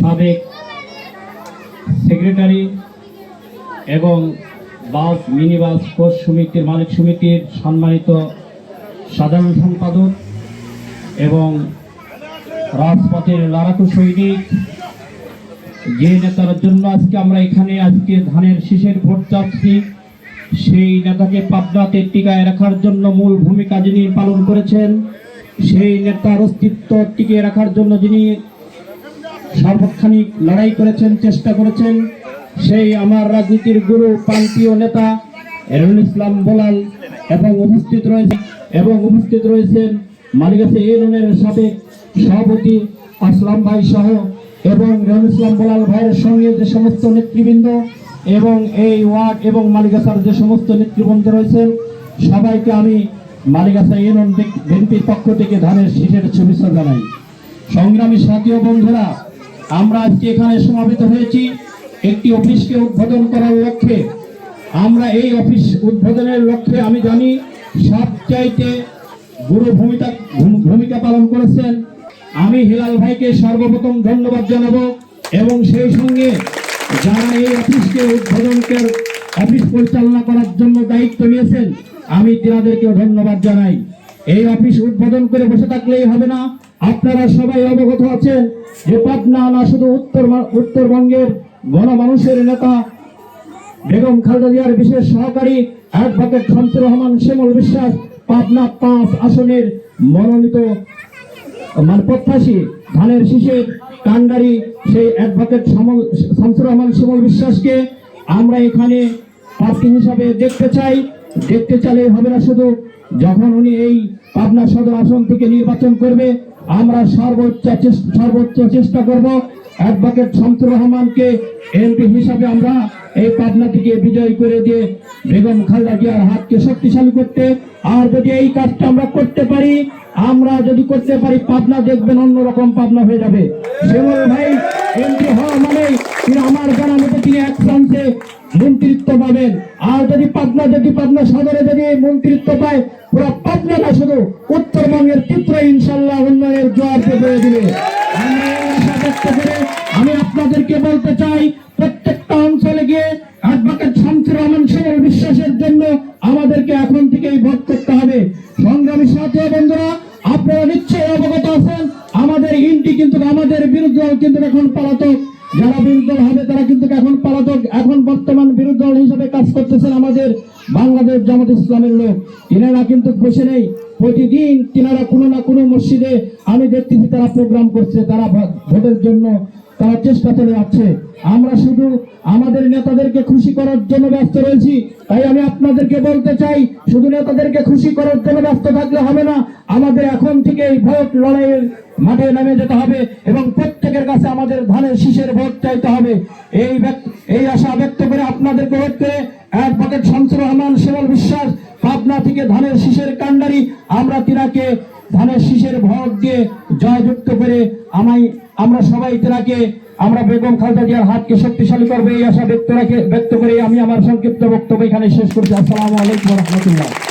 সাবেক সেক্রেটারি এবং বাস mini bus coach সমিতির মালিক সমিতির সম্মানিত সাধারণ সম্পাদক এবং রাজপথের লড়াকু সৈনিক, যে নেতার জন্য আজকে আমরা এখানে আজকে ধানের শীষের ভোট চাচ্ছি, সেই নেতাকে পাবনাতে টিকায় রাখার জন্য মূল ভূমিকা যিনি পালন করেছেন, সেই নেতার অস্তিত্ব টিকিয়ে রাখার জন্য যিনি সার্বক্ষণিক লড়াই করেছেন, চেষ্টা করেছেন সেই আমার রাজনীতির গুরু, প্রান্তীয় নেতা এরুল ইসলাম বোলাল এবং উপস্থিত রয়েছে এবং উপস্থিত রয়েছেন মালিকাছে ইউনিয়নের সাবেক সভাপতি আসলাম ভাই সহ এবং রেহুল ইসলাম বোলাল ভাইয়ের সঙ্গে যে সমস্ত নেতৃবৃন্দ এবং এই ওয়ার্ড এবং মালিকাসার যে সমস্ত নেতৃবৃন্দ রয়েছেন, সবাইকে আমি মালিকাসা ইউনিয়ন বিএনপির পক্ষ থেকে ধানের শীষের শুভেচ্ছা জানাই। সংগ্রামী সাথী ও বন্ধুরা আমরা আজকে এখানে সমাবেত হয়েছি। একটি অফিসকে উদ্বোধন করার লক্ষ্যে। আমরা এই অফিস উদ্বোধনের লক্ষ্যে, আমি জানি, সবচাইতে গুরু ভূমিকা ভূমিকা পালন করেছেন। আমি হিলাল ভাইকে সর্বপ্রথম ধন্যবাদ জানাব এবং সেই সঙ্গে যারা এই অফিসকে উদ্বোধনকে অফিস পরিচালনা করার জন্য দায়িত্ব নিয়েছেন, আমি তেনাদেরকেও ধন্যবাদ জানাই। এই অফিস উদ্বোধন করে বসে থাকলেই হবে না। আপনারা সবাই অবগত আছেন যে পাবনা না শুধু উত্তর উত্তরবঙ্গের গণমানুষের নেতা বেগম খালেদা জিয়ার বিশেষ সহকারী অ্যাডভোকেট শামসুর রহমান, শ্যামল বিশ্বাস, পাবনা পাঁচ আসনের মনোনীত মানে প্রত্যাশী ধানের শীষের কান্ডারি সেই অ্যাডভোকেট শামসুর রহমান, শ্যামল বিশ্বাসকে আমরা এখানে প্রার্থী হিসাবে দেখতে চাই। দেখতে চাইলে হবে না শুধু যখন উনি এই পাবনা সদর আসন থেকে নির্বাচন করবে আমরা সর্বোচ্চ সর্বোচ্চ চেষ্টা করব অ্যাডভোকেট শামসুর রহমানকে এমপি হিসাবে আমরা এই পাবনা থেকে বিজয় করে দিয়ে বেগম খালেদা জিয়ার হাতকে শক্তিশালী করতে। আর যদি এই কাজটা আমরা করতে পারি, আমরা যদি করতে পারি, পাবনা দেখবেন অন্যরকম পাবনা হয়ে যাবে। শ্যামল ভাই, এমপি হওয়া মানে তিনি আমার জানা মতো তিনি এক চান্সে মন্ত্রিত্ব পাবেন। আর যদি পাবনা যদি পাবনা সদরে যদি মন্ত্রিত্ব পায়, পুরো পাবনা না শুধু উত্তরবঙ্গের চিত্র ইনশাল্লাহ উন্নয়নের জোয়ার পেয়ে দিবে। আমি আপনাদেরকে বলতে চাই, প্রত্যেকটা অঞ্চলে গিয়ে অ্যাডভোকেট শামসুর রহমান সেনের বিশ্বাসের জন্য আমাদেরকে এখন থেকেই ভোট করতে হবে। সংগ্রামী সাথী বন্ধুরা, আপনারা নিশ্চয়ই অবগত আছেন, আমাদের ইন্টি কিন্তু আমাদের বিরুদ্ধে কিন্তু এখন পলাতক। যারা বিরোধী হবে তারা কিন্তু এখন পলাতক, এখন বর্তমান বিরোধী দল হিসেবে কাজ করতেছেন আমাদের বাংলাদেশ জামাত ইসলামের লোক। এনারা কিন্তু বসে নেই। প্রতিদিন তিনারা কোনো না কোনো মসজিদে আমি দেখতেছি তারা প্রোগ্রাম করছে, তারা ভোটের জন্য তারা চেষ্টা করে যাচ্ছে আমরা শুধু আমাদের নেতাদেরকে খুশি করার জন্য ব্যস্ত রয়েছি। তাই আমি আপনাদেরকে বলতে চাই, শুধু নেতাদেরকে খুশি করার জন্য ব্যস্ত থাকলে হবে না, আমাদের এখন থেকে এই ভোট লড়াইয়ের মাঠে নেমে যেতে হবে এবং প্রত্যেকের কাছে আমাদের ধানের শীষের ভোট চাইতে হবে। এই এই আশা ব্যক্ত করে আপনাদেরকে ভোট করে অ্যাডভোকেট শামসুর রহমান শিবল বিশ্বাস, পাবনা থেকে ধানের শীষের কান্ডারি আমরা তিনাকে ধানের শীষের ভোট দিয়ে জয়যুক্ত করে আমায় আমরা সবাই তেনাকে আমরা বেগম খালদা জিয়ার হাতকে শক্তিশালী করবে এই আশা ব্যক্ত রাখে ব্যক্ত করে আমি আমার সংক্ষিপ্ত বক্তব্য এখানে শেষ করছি। আসসালামু আলাইকুম রহমতুল্লাহ।